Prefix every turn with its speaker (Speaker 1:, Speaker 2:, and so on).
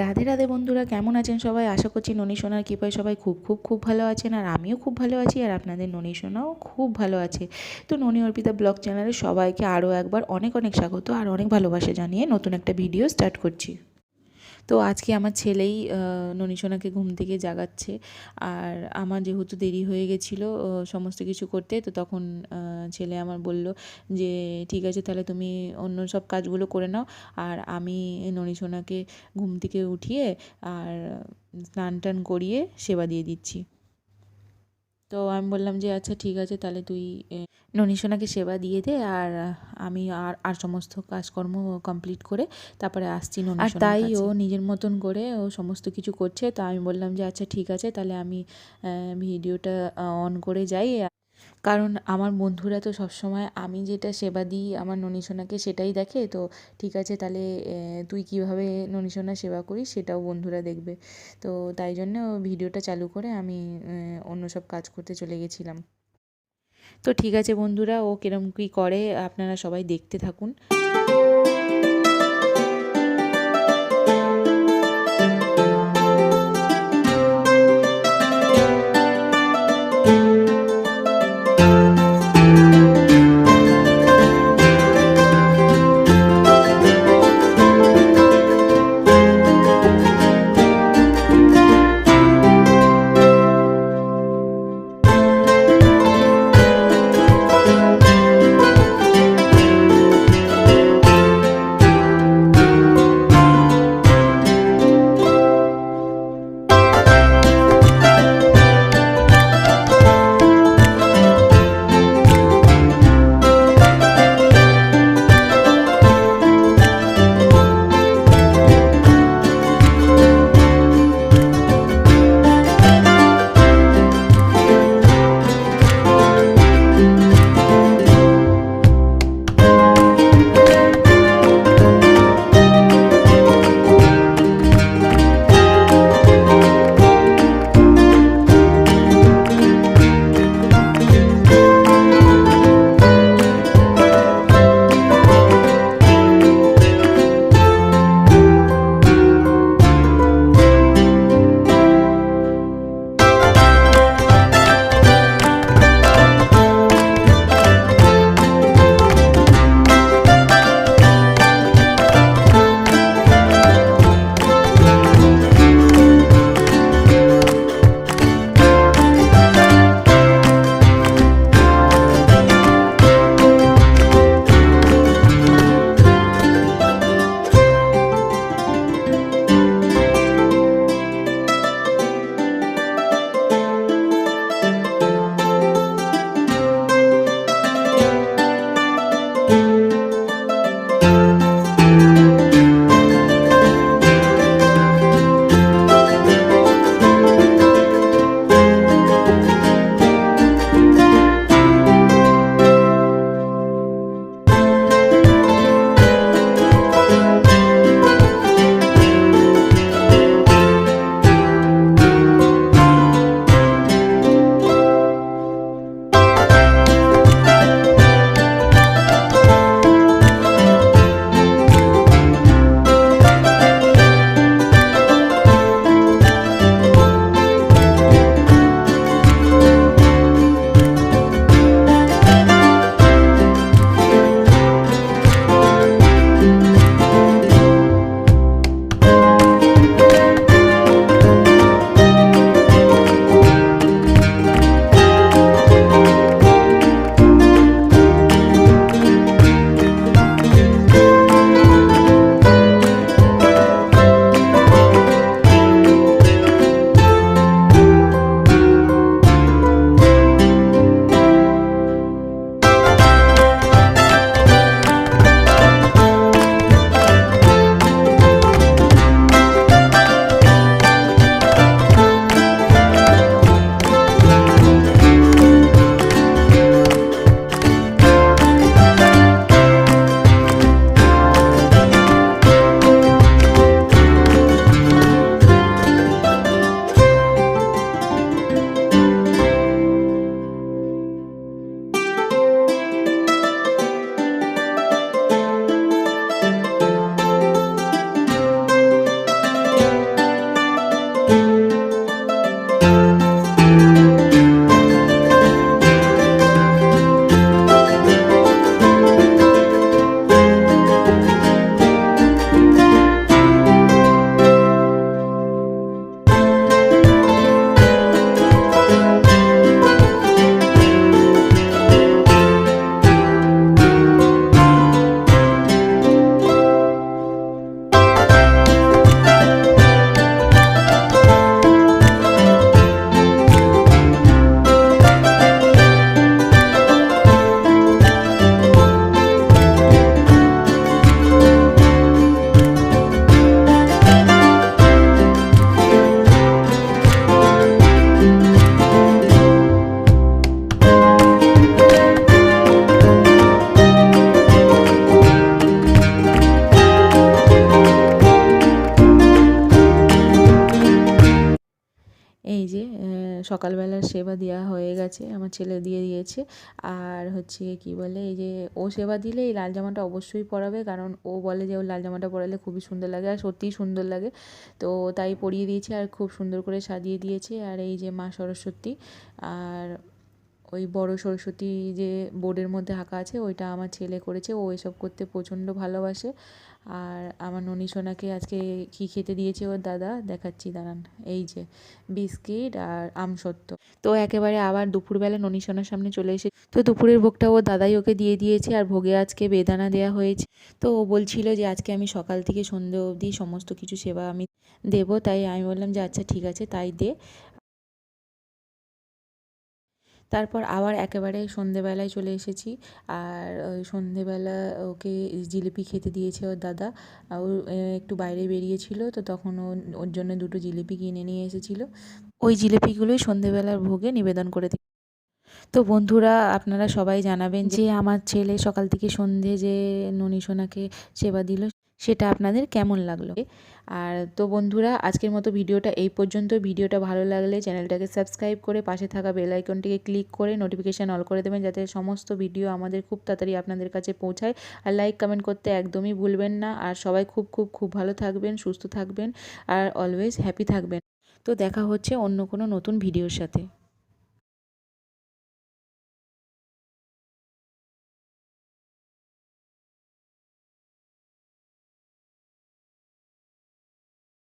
Speaker 1: রাধে রাধে বন্ধুরা, কেমন আছেন সবাই? আশা করছি ননী সোনার কৃপায় সবাই খুব খুব খুব ভালো আছেন আর আমিও খুব ভালো আছি আর আপনাদের ননী সোনাও খুব ভালো আছে। তো ননী অর্পিতা ব্লগ চ্যানেলে সবাইকে আরও একবার অনেক অনেক স্বাগত আর অনেক ভালোবাসা জানিয়ে নতুন একটা ভিডিও স্টার্ট করছি। তো আজকে আমার ছেলেই ননী সোনাকে ঘুম থেকে জাগাচ্ছে। আর আমার যেহেতু দেরি হয়ে গেছিল সমস্ত কিছু করতে, তো তখন ছেলে আমার বলল যে, ঠিক আছে, তাহলে তুমি অন্য সব কাজগুলো করে নাও। আর আমি ননী সোনাকে ঘুম থেকে উঠিয়ে, আর স্নান টান করিয়ে সেবা দিয়ে দিচ্ছি। তো আমি বললাম যে আচ্ছা ঠিক আছে, তাহলে তুই ননীশোনাকে সেবা দিয়ে দে আর আমি আর আর সমস্ত কাজকর্ম কমপ্লিট করে তারপরে আসছি আর তাই ও নিজের মতন করে ও সমস্ত কিছু করছে তা আমি বললাম যে আচ্ছা ঠিক আছে তাহলে আমি ভিডিওটা অন করে যাই। কারণ আমার বন্ধুরা তো সবসময় আমি যেটা সেবা দিই আমার ননীশোনাকে সেটাই দেখে তো ঠিক আছে তাহলে তুই কীভাবে ননীশোনা সেবা করিস সেটাও বন্ধুরা দেখবে। তো তাই জন্য ভিডিওটা চালু করে আমি অন্য সব কাজ করতে চলে গেছিলাম। তো ঠিক আছে বন্ধুরা ও কিরম কী করে আপনারা সবাই দেখতে থাকুন। সকালবেলার সেবা দেওয়া হয়ে গেছে, আমার ছেলে দিয়ে দিয়েছে। আর হচ্ছে কি বলে, এই যে ও সেবা দিলে এই লাল জামাটা অবশ্যই পরাবে, কারণ ও বলে যে ও লাল জামাটা পরালে খুবই সুন্দর লাগে আর সত্যিই সুন্দর লাগে। তো তাই পরিয়ে দিয়েছে আর খুব সুন্দর করে সাজিয়ে দিয়েছে। আর এই যে মা সরস্বতী আর ওই বড় সরস্বতী যে বোর্ডের মধ্যে আঁকা আছে, ওইটা আমার ছেলে করেছে। ও এসব করতে প্রচণ্ড ভালোবাসে। আর আমার ননী সোনাকে আজকে কী খেতে দিয়েছে ওর দাদা? দেখাচ্ছি, দাঁড়ান। এই যে, বিস্কিট আর আমসত্ত্ব তো একেবারে আবার দুপুরবেলা ননী সোনার সামনে চলে এসে, তো দুপুরের ভোগটা ও দাদাই ওকে দিয়ে দিয়েছে আর ভোগে আজকে বেদানা দেওয়া হয়েছে। তো ও বলছিল যে, আজকে আমি সকাল থেকে সন্ধে অবধি সমস্ত কিছু সেবা আমি দেবো। তাই আমি বললাম যে আচ্ছা ঠিক আছে, তাই দে। তারপর আবার একেবারে সন্ধেবেলায় চলে এসেছি। আর ওই সন্ধেবেলা ওকে জিলিপি খেতে দিয়েছে ওর দাদা। ও একটু বাইরে বেরিয়েছিল তো তখন ও ওর জন্য দুটো জিলিপি কিনে নিয়ে এসেছিল। ওই জিলিপিগুলোই সন্ধেবেলার ভোগে নিবেদন করে তো বন্ধুরা আপনারা সবাই জানাবেন যে আমার ছেলে সকাল থেকে সন্ধে যে ননী সোনাকে সেবা দিল সেটা আপনাদের কেমন লাগল? আর তো বন্ধুরা, আজকের মতো ভিডিওটা এই পর্যন্ত। ভিডিওটা ভালো লাগলে চ্যানেলটাকে সাবস্ক্রাইব করে পাশে থাকা বেল আইকনটিকে ক্লিক করে নোটিফিকেশান অল করে দেবেন যাতে সমস্ত ভিডিও আমাদের খুব তাড়াতাড়ি আপনাদের কাছে পৌঁছায়। আর লাইক, কমেন্ট করতে একদমই ভুলবেন না। আর সবাই খুব খুব খুব ভালো থাকবেন, সুস্থ থাকবেন, আর অলওয়েজ হ্যাপি থাকবেন। তো দেখা হচ্ছে অন্য কোনো নতুন ভিডিওর সাথে।